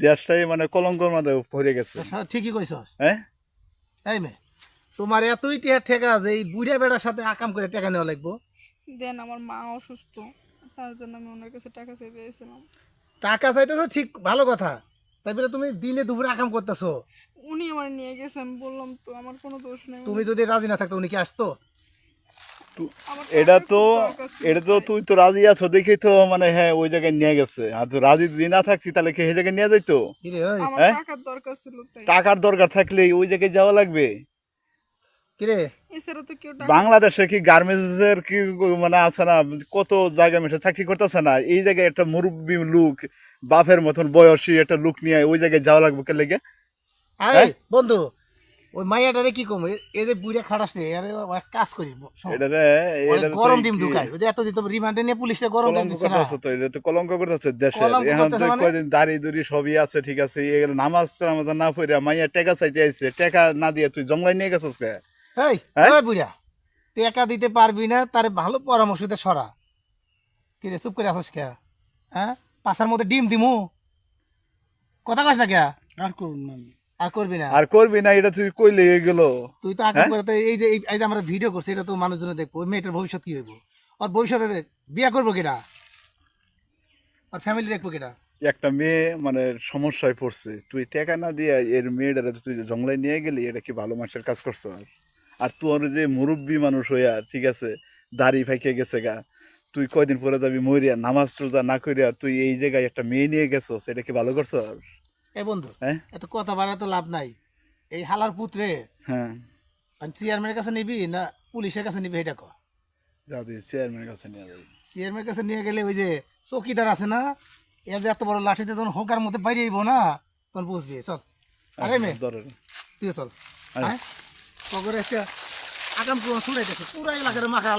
দেশটাই মানে কলঙ্কর মধ্যে পড়ে গেছে। হ্যাঁ, ঠিকই কইছস। হ্যাঁ? এই মে তোমার এতই টিয়া ঠেকা যে এই বুড়া বেড়ার সাথে আকাম করে টাকা নেওয়া লাগবো। দেন আমার মা অসুস্থ তার জন্য আমি ওনার কাছে টাকা চাইতে এসেছিলাম। টাকা চাইতেছো ঠিক ভালো কথা। তাই বলে তুমি দিনে দুপুরে আকাম করতেছো। উনি আমার নিয়ে গেছে আমি বললাম তো আমার কোনো দোষ নেই। তুমি যদি রাজি না থাকতো উনি কি আসতো? এটা তো এটা তো তুই তো রাজি আছো দেখি তো মানে হ্যাঁ ওই জায়গায় নিয়ে গেছে। আর তুই রাজি যদি না থাকতি তাহলে কি সেই জায়গায় নিয়ে যাইতো? কিরে হ্যাঁ? টাকার দরকার ছিল তাই। টাকার দরকার থাকলে ওই জায়গায় যাওয়া লাগবে। কিরে? এছাড়া তো কেউ টাকা বাংলাদেশে কি গার্মেন্টস এর কি মানে আছে না কত জায়গায় মেশে চাকরি করতেছে না এই জায়গায় একটা মুরব্বী লোক বাপের মতন বয়সী একটা লোক নিয়ে ওই জায়গায় যাওয়া লাগবে কে লেগে? হ্যাঁ? বন্ধু ওই মাইয়াটারে কি কম? এই যে বুড়া খাটাস আরে কাজ করি গরম ডিম ঢুকাই ওই যে এত দিত রিমান্ডে নিয়ে পুলিশে গরম ডিম দিচ্ছে না? তো এটা তো কলঙ্ক করতেছে দেশে। এখন তো মানে? কয়দিন দাড়ি দুড়ি সবই আছে ঠিক আছে। এগুলো নামাজ আমাদের না পড়ে মাইয়া টাকা চাইতে আইছে। টাকা না দিয়ে তুই জঙ্গলাই নিয়ে গেছিস কে? এই হ্যাঁ? ওই বুড়া টাকা দিতে পারবি না তার ভালো পরামর্শ দিতে সরা। কি রে চুপ করে আসিস কে? হ্যাঁ? পাশার মধ্যে ডিম দিমু? কথা কস না কে? আর করুন না আর করবি না। আর করবি না এটা তুই কইলে গেল? তুই তো আগে হ্যাঁ? করে এই যে এই- যে আমরা ভিডিও করছি এটা তো মানুষজনে দেখব ওই মেয়েটার ভবিষ্যৎ কি হইব? আর ভবিষ্যতে বিয়া করব কিনা? আর ফ্যামিলি দেখব কিনা? একটা মেয়ে মানে সমস্যায় পড়ছে। তুই টাকা না দিয়ে এর মেয়েটারে তুই জঙ্গলায় নিয়ে গেলি এটা কি ভালো মানুষের কাজ করছ আর? আর তোর যে মুরব্বী মানুষ হইয়া ঠিক আছে দাড়ি ফাইকে গেছে গা তুই কয়দিন পরে যাবি মরিয়া নামাজ রোজা না করিয়া তুই এই জায়গায় একটা মেয়ে নিয়ে গেছো সেটা কি ভালো করছ আর এ বন্ধু এত কথা বাড়া তো লাভ নাই। এই হালার পুত্রে হ্যাঁ। চেয়ারম্যানের কাছে নিবি না পুলিশের কাছে নিবি এটা কর যাও চেয়ারম্যানের কাছে নিয়ে যাবি। চেয়ারম্যানের কাছে নিয়ে গেলে ওই যে চৌকিদার আছে না এর যে এত বড় লাঠিতে যখন হোকার মধ্যে বাইরে আইব না তখন বুঝবি। চল আরে মেয়ে ধরেন তুই চল। হ্যাঁ আগাম পুরো ছুড়াইতেছে পুরা এলাকার মাখা